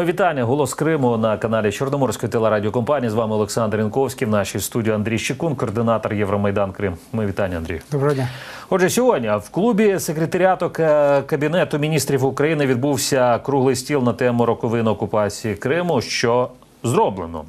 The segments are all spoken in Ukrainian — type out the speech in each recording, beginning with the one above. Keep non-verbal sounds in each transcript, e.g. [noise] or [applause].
Ми вітання. Голос Криму на каналі Чорноморської телерадіокомпанії. З вами Олександр Інковський. В нашій студії Андрій Щекун, координатор Євромайдан Крим. Ми вітання, Андрій. Доброго дня. Отже, сьогодні в клубі секретаріату Кабінету міністрів України відбувся круглий стіл на тему роковин окупації Криму, що зроблено.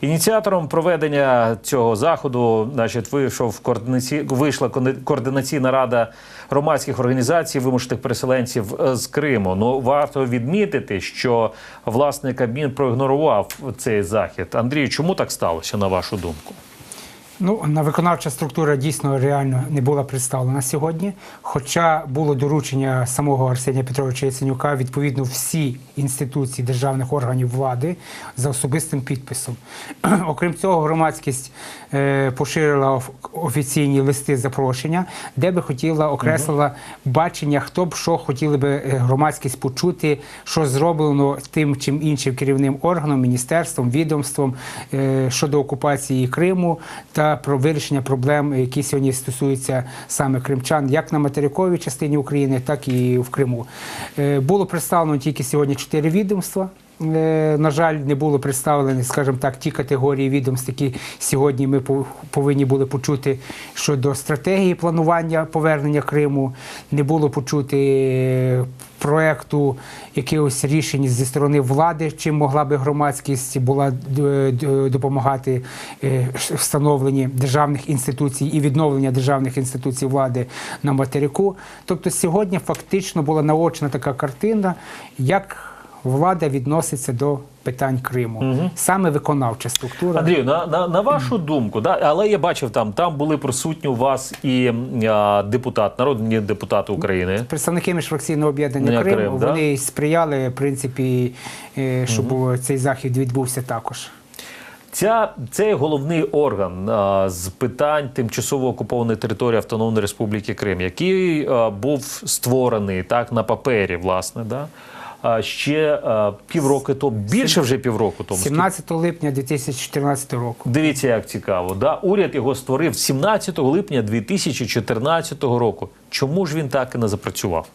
Ініціатором проведення цього заходу, значить, вийшов координаці... вийшла координаційна рада громадських організацій вимушених переселенців е, з Криму. Ну варто відмітити, що власне Кабмін проігнорував цей захід. Андрій, чому так сталося, на вашу думку? Ну, на виконавча структура дійсно реально не була представлена сьогодні. Хоча було доручення самого Арсенія Петровича Яценюка відповідно всі інституції державних органів влади за особистим підписом. [clears throat] Окрім цього, громадськість е, поширила офіційні листи запрошення, де би хотіла окреслила бачення, хто б що хотіли би е, громадськість почути, що зроблено тим чим іншим керівним органом, міністерством, відомством е, щодо окупації Криму та про вирішення проблем, які сьогодні стосуються саме кримчан, як на материковій частині України, так і в Криму. Е, Було представлено тільки сьогодні чотири відомства. Е, На жаль, не було представлені, скажімо так, ті категорії відомств, які сьогодні ми пов- повинні були почути щодо стратегії планування повернення Криму. Не було почути е, проекту якихось рішень зі сторони влади, чим могла би громадськість була е, допомагати встановленні державних інституцій і відновлення державних інституцій влади на материку. Тобто сьогодні фактично була наочна така картина, як влада відноситься до питань Криму, саме виконавча структура. Андрію, на, на, на вашу думку, да, але я бачив там, там були присутні у вас і а, депутат, народні депутати України. Представники міжфракційного об'єднання Ні, Крим, Крим, да? вони сприяли, в принципі, е, щоб цей захід відбувся також. Ця, цей головний орган а, з питань тимчасово окупованої території Автономної Республіки Крим, який а, був створений так на папері, власне, да? Ще півроки півроку тому, більше вже півроку тому. 17 липня 2014 року. Дивіться, як цікаво. Да? Уряд його створив 17 липня 2014 року. Чому ж він так і не запрацював?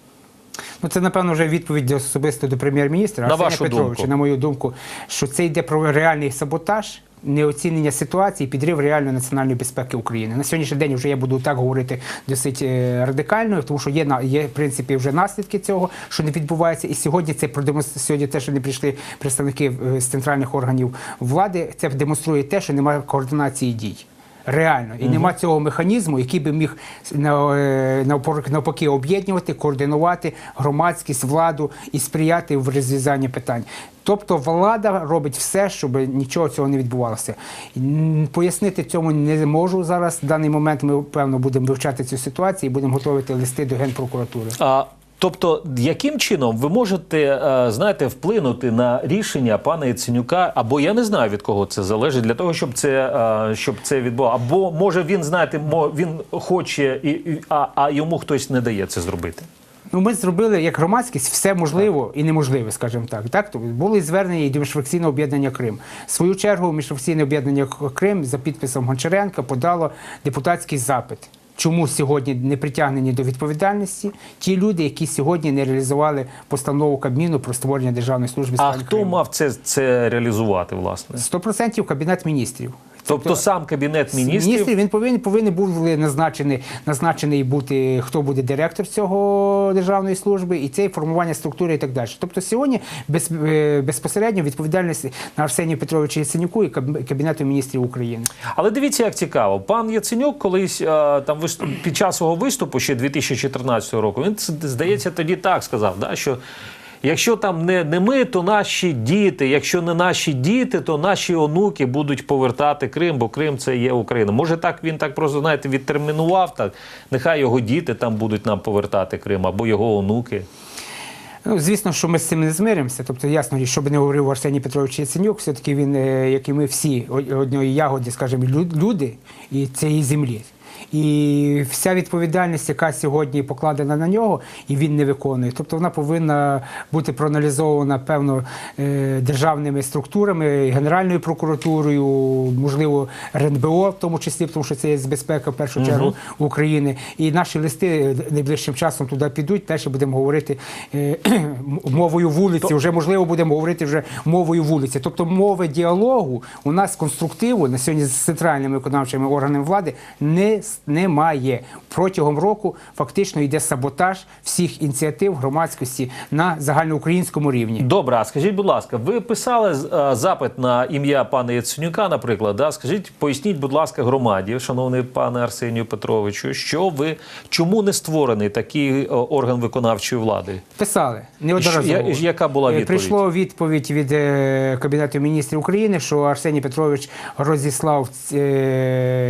Ну, це, напевно, вже відповідь особисто до прем'єр-міністра На Арсенія вашу Петровича, думку. на мою думку, що це йде про реальний саботаж, неоцінення ситуації, підрив реальної національної безпеки України. На сьогоднішній день вже я буду так говорити досить е, радикально, тому що є на є в принципі вже наслідки цього, що не відбувається. І сьогодні це продемонструє сьогодні те, що не прийшли представники е, з центральних органів влади. Це демонструє те, що немає координації дій. Реально, і нема цього механізму, який би міг е, навпаки об'єднувати, координувати громадськість, владу і сприяти в розв'язанні питань. Тобто влада робить все, щоб нічого цього не відбувалося. Пояснити цьому не можу зараз. В даний момент ми певно будемо вивчати цю ситуацію і будемо готувати листи до генпрокуратури. А, тобто, яким чином ви можете е, знаєте, вплинути на рішення пана Яценюка, або я не знаю від кого це залежить, для того, щоб це, е, щоб це відбувалося. Або може він знаєте, він хоче, і, а, а йому хтось не дає це зробити. Ну, ми зробили як громадськість все можливо і неможливе, скажімо так. Так тобто були звернення і до міжфракційного об'єднання Крим. В свою чергу міжфракційне об'єднання Крим за підписом Гончаренка подало депутатський запит. Чому сьогодні не притягнені до відповідальності ті люди, які сьогодні не реалізували постанову Кабміну про створення державної служби А хто Криму? мав це, це реалізувати, власне? 100% кабінет міністрів. Тобто сам кабінет міністрів. Міністрів він повинен повинен був назначений назначений бути хто буде директор цього державної служби, і це формування структури і так далі. Тобто сьогодні без, е, безпосередньо відповідальність на Арсенію Петровича Яценюку і кабінету міністрів України. Але дивіться, як цікаво. Пан Яценюк колись е, там під час свого виступу ще 2014 року, він здається тоді так сказав, да, що. Якщо там не, не ми, то наші діти. Якщо не наші діти, то наші онуки будуть повертати Крим, бо Крим це є Україна. Може, так він так просто знаєте відтермінував так. Нехай його діти там будуть нам повертати Крим або його онуки. Ну, звісно, що ми з цим не змиримося. Тобто, ясно, що би не говорив Арсеній Петрович Яценюк, все-таки він, е, як і ми всі, од- одної ягоді, скажімо, люди і цієї землі. І вся відповідальність, яка сьогодні покладена на нього, і він не виконує. Тобто вона повинна бути проаналізована певно е, державними структурами, Генеральною прокуратурою, можливо, РНБО, в тому числі, тому що це є безпека в першу чергу України. І наші листи найближчим часом туди підуть. Теж будемо говорити е, [clears throat] мовою вулиці. Вже можливо будемо говорити вже мовою вулиці. Тобто мови діалогу у нас конструктиву на сьогодні з центральними виконавчими органами влади не с- немає. Протягом року фактично йде саботаж всіх ініціатив громадськості на загальноукраїнському рівні. Добре, а скажіть, будь ласка, ви писали е, запит на ім'я пана Яценюка, наприклад. Да? Скажіть, поясніть, будь ласка, громаді, шановний пане Арсенію Петровичу, що ви чому не створений такий е, орган виконавчої влади? Писали неодноразово. Я- яка була Е, відповідь? Прийшло відповідь від Кабінету міністрів України, що Арсеній Петрович розіслав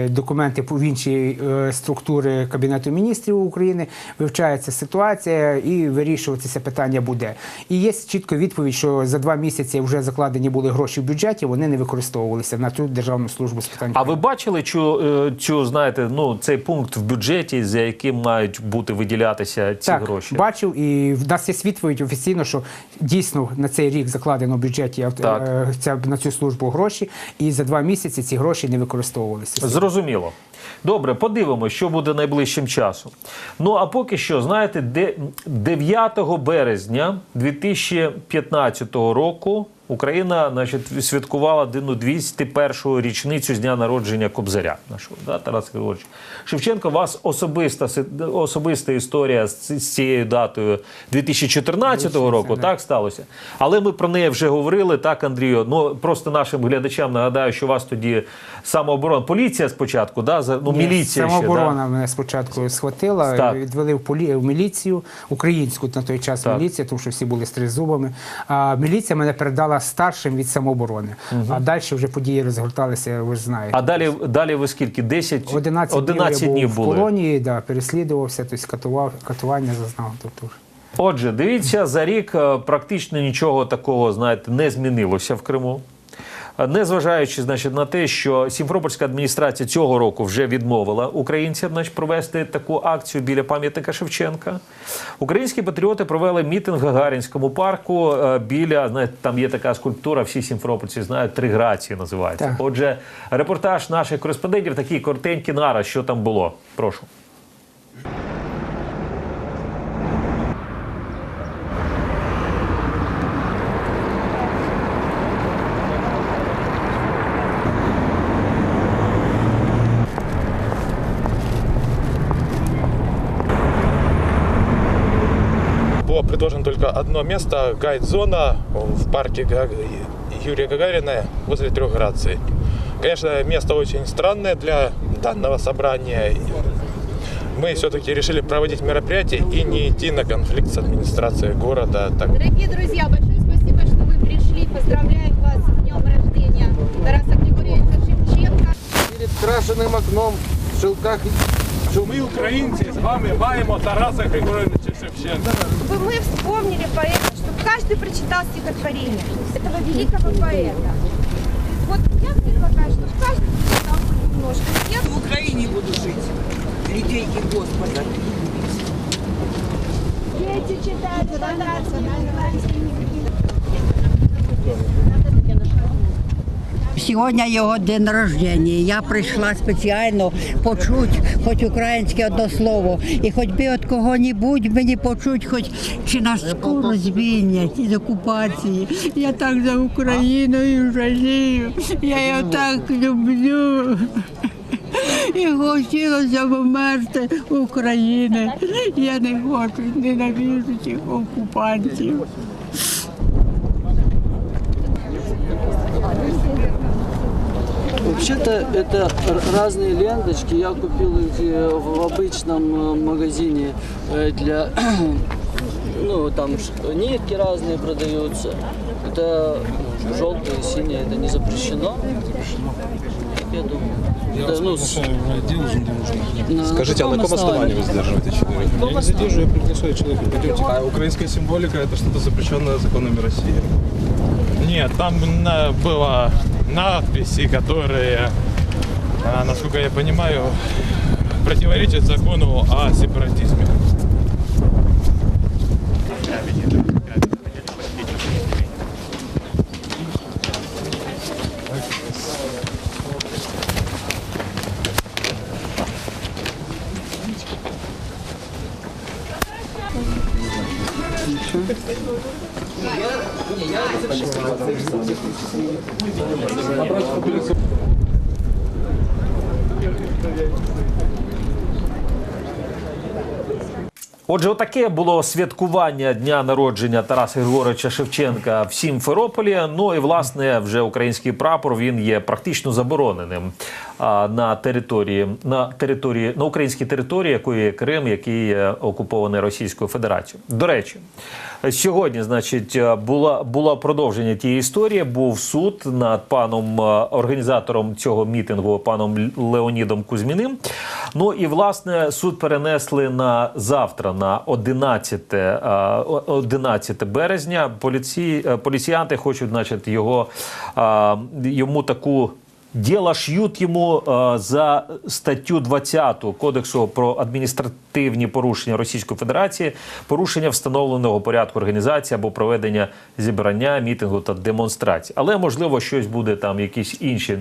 документи в інші структури Кабінету міністрів України. Вивчається ситуація і вирішуватися питання буде. І є чітко відповідь, що за два місяці вже закладені були гроші в бюджеті, вони не використовувалися на цю державну службу з питань. А ви бачили цю, е, цю знаєте, ну цей пункт в бюджеті, за яким мають бути виділятися ці так, гроші? бачив, і в нас є відповідь офіційно, що дійсно на цей рік закладено в бюджеті е, е, ця, на цю службу гроші, і за два місяці ці гроші не використовувалися. Зрозуміло. Добре, подивимося, що буде найближчим часом. Ну а поки що, знаєте, 9 березня 2015 року Україна значить, святкувала дину 201 річницю з дня народження Кобзаря нашого да, Тараса Григоровича. Шевченко, у вас особиста особиста історія з, цією датою 2014 року, так сталося. Але ми про неї вже говорили, так, Андрію. Ну просто нашим глядачам нагадаю, що у вас тоді самооборона, поліція спочатку, да, за- ну, Ні, міліція ще, самооборона да? мене спочатку схватила, Так. відвели в, полі... в міліцію, українську на той час Так. міліція, тому що всі були з тризубами. А міліція мене передала старшим від самооборони. А далі вже події розгорталися, ви ж знаєте. А далі, далі ви скільки? 10? 11, 11 днів, днів були. в колонії, да, переслідувався, тобто катував, катування зазнав. Тобто, Отже, дивіться, за рік е, практично нічого такого, знаєте, не змінилося в Криму. Незважаючи значить, на те, що Сімфропольська адміністрація цього року вже відмовила українцям значить, провести таку акцію біля пам'ятника Шевченка. Українські патріоти провели мітинг в Гагарінському парку е, біля знаєте, там є така скульптура, всі сімфропольці знають, три грації називається. Так. Отже, репортаж наших кореспондентів такий коротенький нараз, що там було. Прошу. Было предложено только одно место, гайд-зона в парке Га- Юрия Гагарина возле трех граций. Конечно, место очень странное для данного собрания. Мы все-таки решили проводить мероприятие и не идти на конфликт с администрацией города. Так Дорогие друзья, большое спасибо, что вы пришли. Поздравляем вас с днем рождения Тараса Григорьевича Шевченко. перед крашеним окном в шелках. що ми, українці, з вами маємо Тараса Григоровича Шевченка. Чтобы мы вспомнили поэта, чтобы каждый прочитал стихотворение этого великого поэта. Вот я предлагаю, чтобы каждый прочитал немножко. Я в Украине буду жить. Литейки Господа. дети читают Сьогодні його день народження. Я прийшла спеціально почути хоч українське одне слово, і хоч би від кого-небудь мені почути, хоч чи нас скоро звільнять із окупації. Я так за Україною жалію, я його так люблю. І хотілося б вмерти України. Я не хочу ненавижу цих окупантів. Вообще-то это разные ленточки. Я купил их э, в обычном э, магазине э, для, [clears throat] ну там нитки разные продаются. Это желтые, синие, это не запрещено. Я думаю. Да, ну, с- на- Скажите, а на каком основании вы задерживаете человека? Я не задерживаю, я приглашаю человека. Пойдемте. А украинская символика это что-то запрещенное законами России. Нет, там было надписи, которые, а, насколько я понимаю, противоречит закону о сепаратизме. Отже, отаке було святкування дня народження Тараса Григоровича Шевченка в Сімферополі. Ну і власне вже український прапор він є практично забороненим на території на території на українській території, якою є Крим, який є окупований Російською Федерацією. До речі, сьогодні, значить, була була продовження тієї історії. Був суд над паном організатором цього мітингу, паном Леонідом Кузьміним. Ну і власне суд перенесли на завтра, на 11, е, 11 березня. Поліці, е, поліціянти хочуть, значить, його йому таку. Діла ш'ють йому е, за статтю 20 Кодексу про адміністративні порушення Російської Федерації, порушення встановленого порядку організації або проведення зібрання, мітингу та демонстрацій. Але можливо щось буде там, якісь інші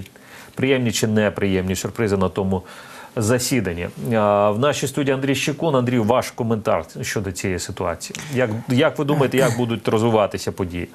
приємні чи неприємні сюрпризи на тому засіданні. А, В нашій студії Андрій Щекун. Андрій, ваш коментар щодо цієї ситуації. Як, як ви думаєте, як будуть розвиватися події?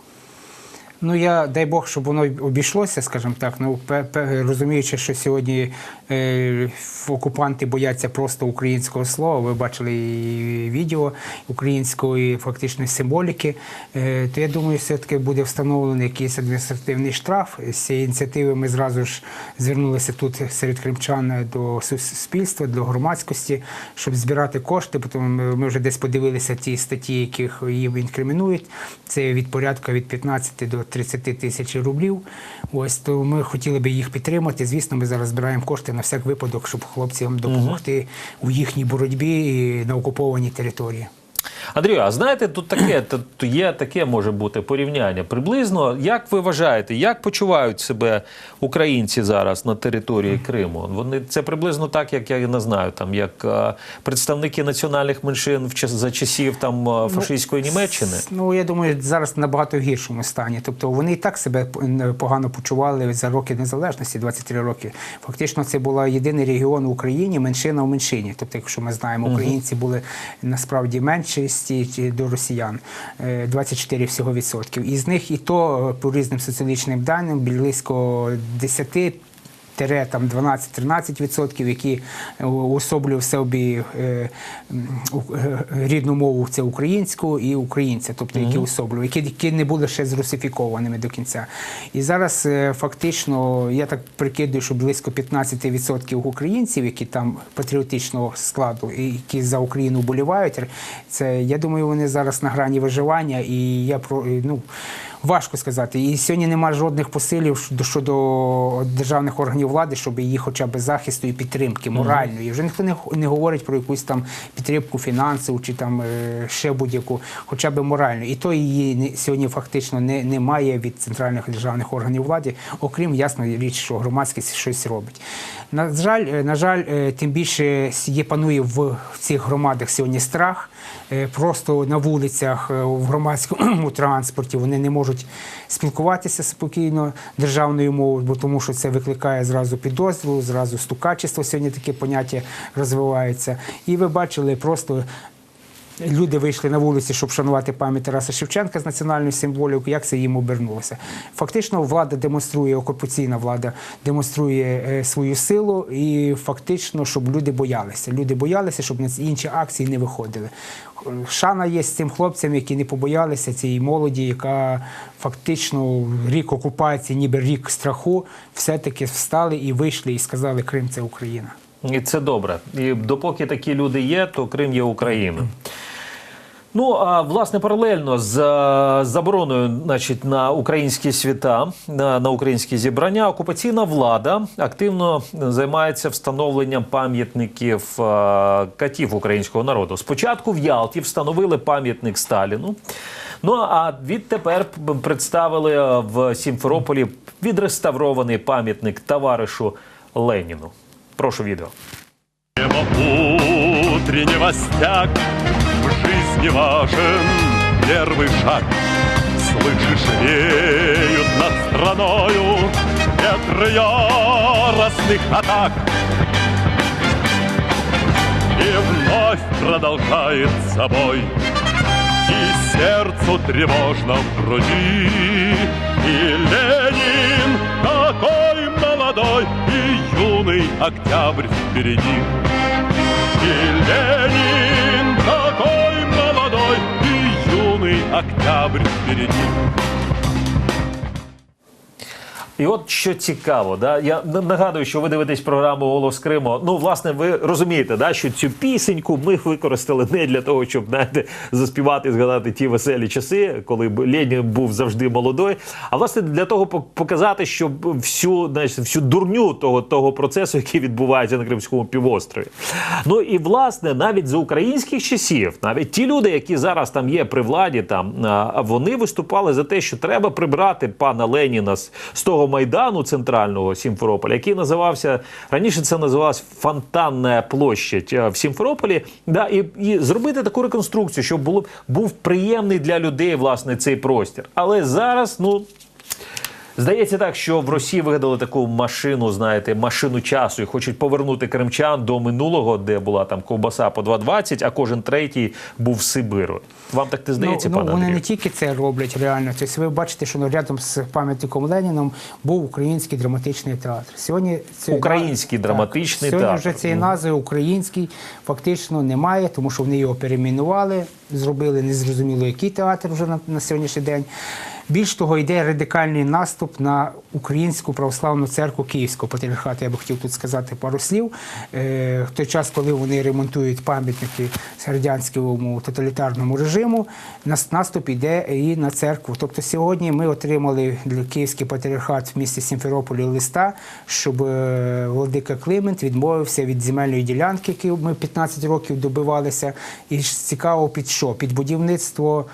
Ну я дай Бог, щоб воно обійшлося, скажімо так. Ну розуміючи, що сьогодні е, окупанти бояться просто українського слова. Ви бачили і відео української фактичної символіки. Е, то я думаю, все таки буде встановлений якийсь адміністративний штраф. З цієї ініціативи ми зразу ж звернулися тут серед кримчан до суспільства, до громадськості, щоб збирати кошти. Потім ми вже десь подивилися ті статті, яких їм інкримінують. Це від порядка від 15 до 30 тисяч рублів. Ось то ми хотіли би їх підтримати. Звісно, ми зараз збираємо кошти на всяк випадок, щоб хлопцям допомогти у їхній боротьбі і на окупованій території. Андрію, а знаєте, тут таке тут є таке може бути порівняння. Приблизно, як ви вважаєте, як почувають себе українці зараз на території Криму? Вони це приблизно так, як я не знаю, там як е, представники національних меншин в час за часів там е, фашистської Німеччини. Ну я думаю, зараз набагато гіршому стані. Тобто вони і так себе погано почували за роки незалежності, 23 роки. Фактично, це була єдиний регіон в Україні, меншина в меншині. Тобто, якщо ми знаємо, українці були насправді меншості чи до росіян, е, 24 всього відсотків. Із них і то е, по різним соціологічним даним близько 10 Тере там 12-13 відсотків, які е, в собі е, е, рідну мову це українську і українця, тобто які уособлюють, які, які не були ще зрусифікованими до кінця. І зараз фактично я так прикидую, що близько 15 відсотків українців, які там патріотичного складу які за Україну вболівають, це я думаю, вони зараз на грані виживання, і я про ну. Важко сказати. І сьогодні немає жодних посилів щодо- державних органів влади, щоб її хоча б захисту і підтримки моральної. Вже ніхто не, не говорить про якусь там підтримку фінансову чи там е, ще будь-яку, хоча б моральну. І то її сьогодні фактично не, немає від центральних державних органів влади, окрім ясно річ, що громадськість щось робить. На жаль, е, на жаль, е, тим більше є панує в цих громадах сьогодні страх. Е, Просто на вулицях, е, в громадському [clears throat] транспорті вони не можуть спілкуватися спокійно державною мовою, бо тому що це викликає зразу підозру, зразу стукачество. Сьогодні таке поняття розвивається. І ви бачили просто. Люди вийшли на вулиці, щоб шанувати пам'ять Тараса Шевченка з національною символікою. Як це їм обернулося? Фактично, влада демонструє, окупаційна влада демонструє е, свою силу, і фактично, щоб люди боялися. Люди боялися, щоб на інші акції не виходили. Шана є з цим хлопцям, які не побоялися цієї молоді, яка фактично рік окупації, ніби рік страху, все-таки встали і вийшли і сказали, Крим це Україна. І це добре. І допоки такі люди є, то Крим є Україна. Ну а власне паралельно з е, забороною, значить, на українські свята, на, на українські зібрання, окупаційна влада активно займається встановленням пам'ятників е, катів українського народу. Спочатку в Ялті встановили пам'ятник Сталіну. Ну а відтепер представили е, в Сімферополі відреставрований пам'ятник товаришу Леніну. Прошу відео. утреннего стяг В жизни важен первый шаг Слышишь, веют над страною Ветры яростных атак И вновь продолжает собой И сердцу тревожно в груди И Ленин юный октябрь впереди. И Ленин такой молодой И юный октябрь впереди І от що цікаво, да? я нагадую, що ви дивитесь програму Голос Криму. Ну, власне, ви розумієте, да, що цю пісеньку ми використали не для того, щоб знаєте, заспівати, згадати ті веселі часи, коли Ленін був завжди молодой. А власне для того показати, що всю, знаєш, всю дурню того, того процесу, який відбувається на Кримському півострові. Ну і власне, навіть за українських часів, навіть ті люди, які зараз там є при владі, там вони виступали за те, що треба прибрати пана Леніна з, з того майдану центрального Сімферополя, який називався раніше. Це називалось Фонтанна площадь е, в Сімферополі. Да, і, і зробити таку реконструкцію, щоб було був приємний для людей власне цей простір. Але зараз, ну. Здається так, що в Росії вигадали таку машину, знаєте, машину часу і хочуть повернути кримчан до минулого, де була там ковбаса по 2,20, а кожен третій був Сибиру. Вам так не здається, ну, пане ну, вони не тільки це роблять реально. Тобто ви бачите, що ну, рядом з пам'ятником Леніном був український драматичний театр. Сьогодні це Український драматичний сьогодні театр. вже цієї назви український фактично немає, тому що вони його перейменували, зробили незрозуміло який театр вже на, на сьогоднішній день. Більш того, йде радикальний наступ на українську православну церкву Київського патріархату. Я би хотів тут сказати пару слів. Е, в той час, коли вони ремонтують пам'ятники радянському тоталітарному режиму, нас- наступ йде і на церкву. Тобто сьогодні ми отримали для Київський патріархат в місті Сімферополі листа, щоб е, владика Климент відмовився від земельної ділянки, яку ми 15 років добивалися. І цікаво під що? Під будівництво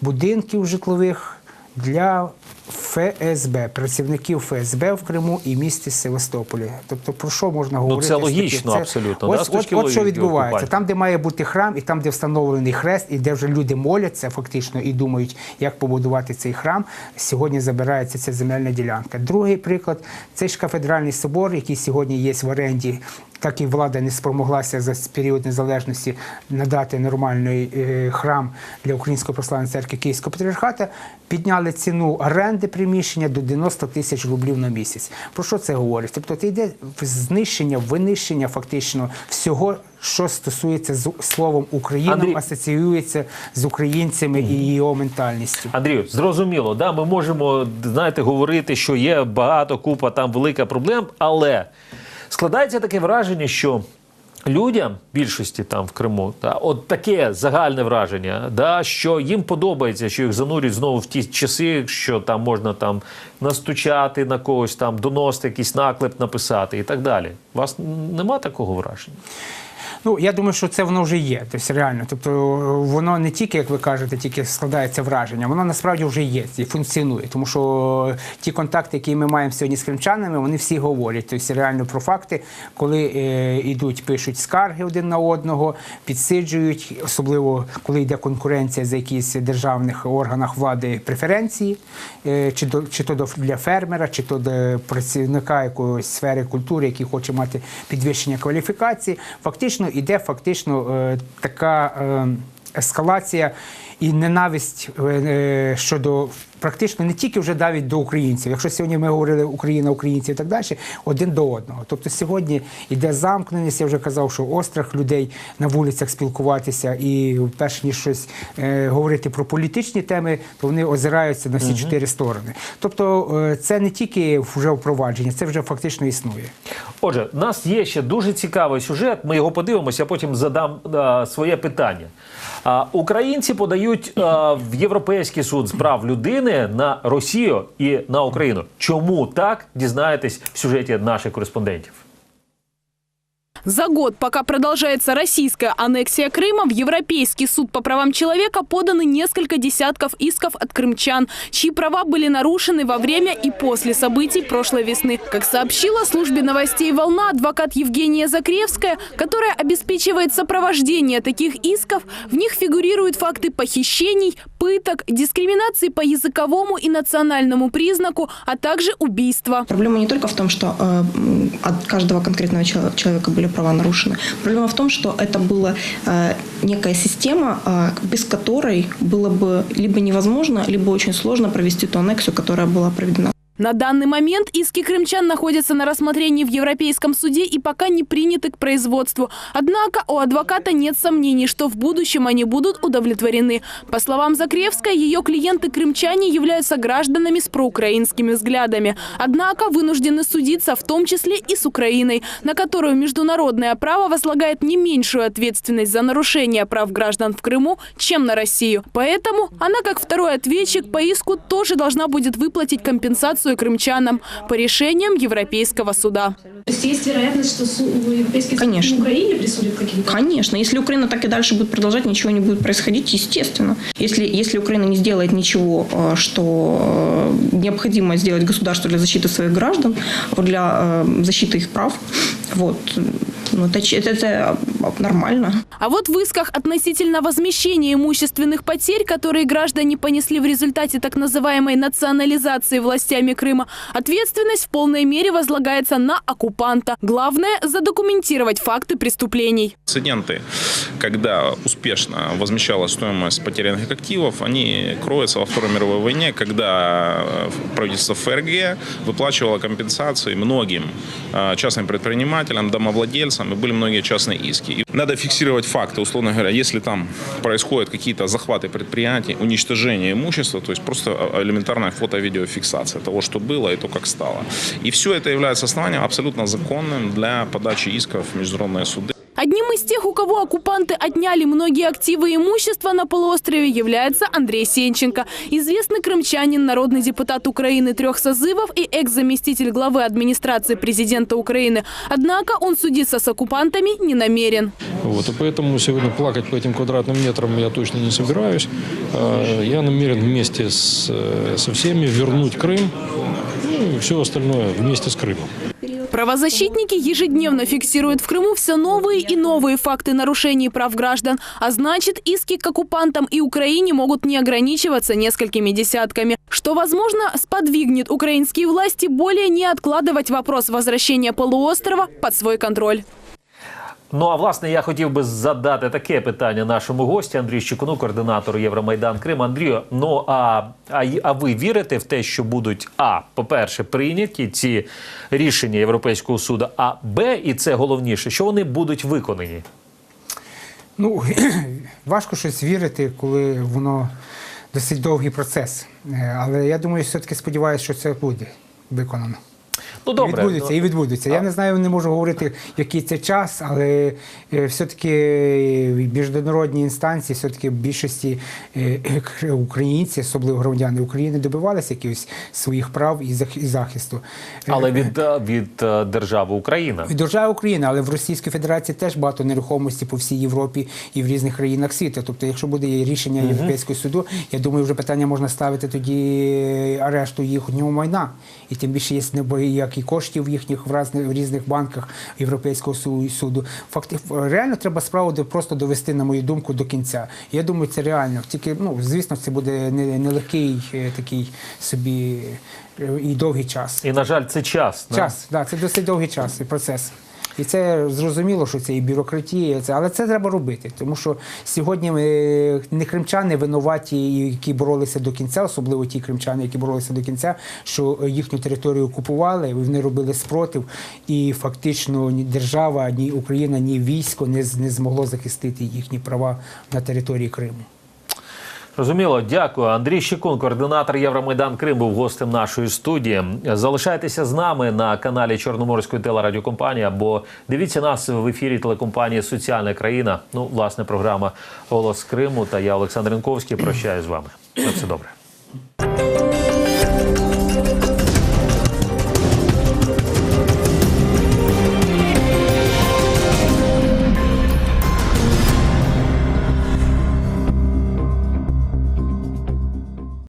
будинків житлових для ФСБ, працівників ФСБ в Криму і місті Севастополі. Тобто про що можна говорити? Ну, це логічно абсолютно, Ось, да, от, от що відбувається. окупантів. Там, де має бути храм, і там, де встановлений хрест, і де вже люди моляться фактично і думають, як побудувати цей храм, сьогодні забирається ця земельна ділянка. Другий приклад це ж кафедральний собор, який сьогодні є в оренді. Так і влада не спромоглася за період незалежності надати нормальний е, храм для Української православної церкви Київського патріархата. Підняли ціну оренди приміщення до 90 тисяч рублів на місяць. Про що це говорить? Тобто це йде знищення, винищення фактично всього, що стосується з словом Україна, Андрій- асоціюється з українцями і його ментальністю. Андрію, зрозуміло, да, ми можемо знаєте, говорити, що є багато купа там велика проблем, але складається таке враження, що. Людям більшості там в Криму, та от таке загальне враження, да, що їм подобається, що їх занурюють знову в ті часи, що там можна там настучати на когось, там доносити якийсь наклеп, написати і так далі. У вас нема такого враження? Ну я думаю, що це воно вже є. Тобто реально. Тобто воно не тільки, як ви кажете, тільки складається враження, воно насправді вже є і функціонує. Тому що ті контакти, які ми маємо сьогодні з кримчанами, вони всі говорять. Тобто реально про факти, коли е, йдуть, пишуть скарги один на одного, підсиджують, особливо коли йде конкуренція за якісь державних органах влади преференції, е, чи до чи то для фермера, чи то до працівника якоїсь сфери культури, який хоче мати підвищення кваліфікації. Фактично іде фактично е, така е, ескалація і ненависть е, щодо практично не тільки вже навіть до українців. Якщо сьогодні ми говорили Україна, українці і так далі, один до одного. Тобто сьогодні йде замкненість. Я вже казав, що острах людей на вулицях спілкуватися і перш ніж щось е, говорити про політичні теми, то вони озираються на всі чотири сторони. Тобто е, це не тільки вже впровадження, це вже фактично існує. Отже, у нас є ще дуже цікавий сюжет. Ми його подивимося, потім задам а, своє питання. А, українці подають а, в Європейський суд з прав людини на Росію і на Україну. Чому так дізнаєтесь в сюжеті наших кореспондентів? За год, пока продолжается российская аннексия Крыма, в Европейский суд по правам человека поданы несколько десятков исков от крымчан, чьи права были нарушены во время и после событий прошлой весны. Как сообщила службе новостей «Волна» адвокат Евгения Закревская, которая обеспечивает сопровождение таких исков, в них фигурируют факты похищений, пыток, дискриминации по языковому и национальному признаку, а также убийства. Проблема не только в том, что э, от каждого конкретного чел- человека были права нарушены. Проблема в том, что это была э, некая система, э, без которой было бы либо невозможно, либо очень сложно провести ту аннексию, которая была проведена. На данный момент иски крымчан находятся на рассмотрении в Европейском суде и пока не приняты к производству. Однако у адвоката нет сомнений, что в будущем они будут удовлетворены. По словам Закревской, ее клиенты-крымчане являются гражданами с проукраинскими взглядами. Однако вынуждены судиться в том числе и с Украиной, на которую международное право возлагает не меньшую ответственность за нарушение прав граждан в Крыму, чем на Россию. Поэтому она, как второй ответчик по иску, тоже должна будет выплатить компенсацию крымчанам по решениям Европейского суда. То есть есть вероятность, что Европейский суд Конечно. Украине присудит какие-то? Конечно, если Украина так и дальше будет продолжать, ничего не будет происходить, естественно. Если, если Украина не сделает ничего, э, что э, необходимо сделать государству для защиты своих граждан, для э, защиты их прав, вот, ну, это, это нормально. А вот в исках относительно возмещения имущественных потерь, которые граждане понесли в результате так называемой национализации властями Крыма, ответственность в полной мере возлагается на оккупанта. Главное – задокументировать факты преступлений. Прецеденты, когда успешно возмещалась стоимость потерянных активов, они кроются во Второй мировой войне, когда э, правительство ФРГ выплачивало компенсации многим э, частным предпринимателям, домовладельцам, и были многие частные иски. И надо фиксировать факты, условно говоря, если там происходят какие-то захваты предприятий, уничтожение имущества, то есть просто э, элементарная фото-видеофиксация того, что было и то, как стало. И все это является основанием абсолютно законным для подачи исков в международные суды. Одним из тех, у кого оккупанты отняли многие активы и имущество на полуострове, является Андрей Сенченко. Известный крымчанин, народный депутат Украины трех созывов и экс-заместитель главы администрации президента Украины. Однако он судиться с оккупантами не намерен. Вот, и поэтому сегодня плакать по этим квадратным метрам я точно не собираюсь. Э, Я намерен вместе с, э, со всеми вернуть Крым, ну и все остальное вместе с Крымом. Правозащитники ежедневно фиксируют в Крыму все новые и новые факты нарушений прав граждан. А значит, иски к оккупантам и Украине могут не ограничиваться несколькими десятками. Что, возможно, сподвигнет украинские власти более не откладывать вопрос возвращения полуострова под свой контроль. Ну а власне я хотів би задати таке питання нашому гості Андрію Щекуну, координатору Євромайдан Крим. Андрію, ну а, а, а ви вірите в те, що будуть а по-перше, прийняті ці рішення Європейського суду, а б, і це головніше, що вони будуть виконані? Ну, [clears throat] важко щось вірити, коли воно досить довгий процес. Е, Але я думаю, все-таки сподіваюся, що це буде виконано. Ну добре, ну, і відбудеться. Я не знаю, не можу говорити, який це час, але е, все-таки міжнародні інстанції, все-таки в більшості е, е, українці, особливо громадяни України, добивалися якихось своїх прав і захисту. Е, але від, е, від е, держави Україна. і Держава України, але в Російській Федерації теж багато нерухомості по всій Європі і в різних країнах світу. Тобто, якщо буде рішення. Європейського суду, я думаю, вже питання можна ставити тоді арешту їхнього майна. І тим більше є як і коштів їхніх в різних, в різних банках Європейського суду. Факти реально треба справу просто довести, на мою думку, до кінця. Я думаю, це реально. Тільки ну звісно, це буде нелегкий е, такий собі е, і довгий час. І на жаль, це час. да? Да, це досить довгий час і процес. І це зрозуміло, що це і бюрократія, це, але це треба робити. Тому що сьогодні не кримчани винуваті, які боролися до кінця, особливо ті кримчани, які боролися до кінця, що їхню територію окупували, вони робили спротив, і фактично ні держава, ні Україна, ні військо не, не змогло захистити їхні права на території Криму. Розуміло, дякую. Андрій Щекун, координатор Євромайдан Крим, був гостем нашої студії. Залишайтеся з нами на каналі Чорноморської телерадіокомпанії або дивіться нас в ефірі телекомпанії Соціальна країна. Ну, власне, програма Голос Криму та я, Олександр Ренковський. прощаю з вами. На все добре.